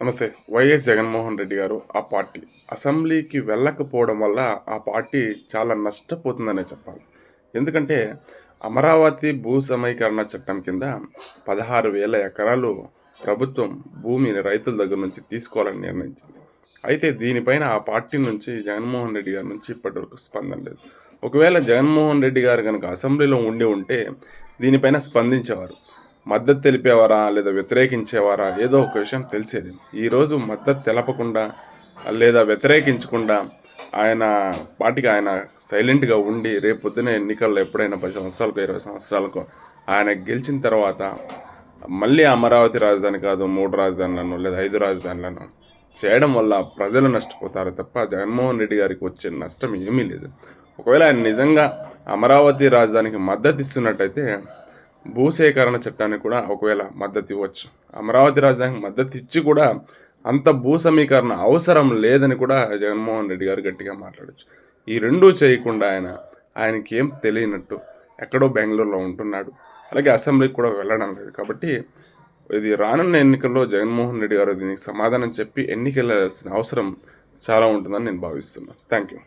నమస్తే. వైఎస్ జగన్మోహన్ రెడ్డి గారు ఆ పార్టీ అసెంబ్లీకి వెళ్ళకపోవడం వల్ల ఆ పార్టీ చాలా నష్టపోతుందనే చెప్పాలి. ఎందుకంటే అమరావతి భూ సమీకరణ చట్టం కింద పదహారు వేల ఎకరాలు ప్రభుత్వం భూమిని రైతుల దగ్గర నుంచి తీసుకోవాలని నిర్ణయించింది. అయితే దీనిపైన ఆ పార్టీ నుంచి జగన్మోహన్ రెడ్డి గారి నుంచి ఇప్పటివరకు స్పందన లేదు. ఒకవేళ జగన్మోహన్ రెడ్డి గారు కనుక అసెంబ్లీలో ఉండి ఉంటే దీనిపైన స్పందించేవారు. మద్దతు తెలిపేవారా లేదా వ్యతిరేకించేవారా? ఏదో ఒక విషయం తెలిసేది. ఈరోజు మద్దతు తెలపకుండా లేదా వ్యతిరేకించకుండా ఆయన పాటికి ఆయన సైలెంట్గా ఉండి రేపు పొద్దున ఎన్నికల్లో ఎప్పుడైనా పది సంవత్సరాలకు ఇరవై సంవత్సరాలకు ఆయన గెలిచిన తర్వాత మళ్ళీ అమరావతి రాజధాని కాదు మూడు రాజధానులను లేదా ఐదు రాజధానులను చేయడం వల్ల ప్రజలు నష్టపోతారు తప్ప జగన్మోహన్ రెడ్డి గారికి వచ్చే నష్టం ఏమీ లేదు. ఒకవేళ ఆయన నిజంగా అమరావతి రాజధానికి మద్దతు ఇస్తున్నట్టయితే భూసేకరణ చట్టానికి కూడా ఒకవేళ మద్దతు ఇవ్వచ్చు అమరావతి రాజధానికి మద్దతు ఇచ్చి కూడా అంత భూ సమీకరణ అవసరం లేదని కూడా జగన్మోహన్ రెడ్డి గారు గట్టిగా మాట్లాడచ్చు. ఈ రెండూ చేయకుండా ఆయన ఆయనకి ఏం తెలియనట్టు ఎక్కడో బెంగళూరులో ఉంటున్నాడు. అలాగే అసెంబ్లీకి కూడా వెళ్ళడం లేదు. కాబట్టి ఇది రానున్న ఎన్నికల్లో జగన్మోహన్ రెడ్డి గారు దీనికి సమాధానం చెప్పి ఎన్నికెళ్ళాల్సిన అవసరం చాలా ఉంటుందని నేను భావిస్తున్నాను. Thank you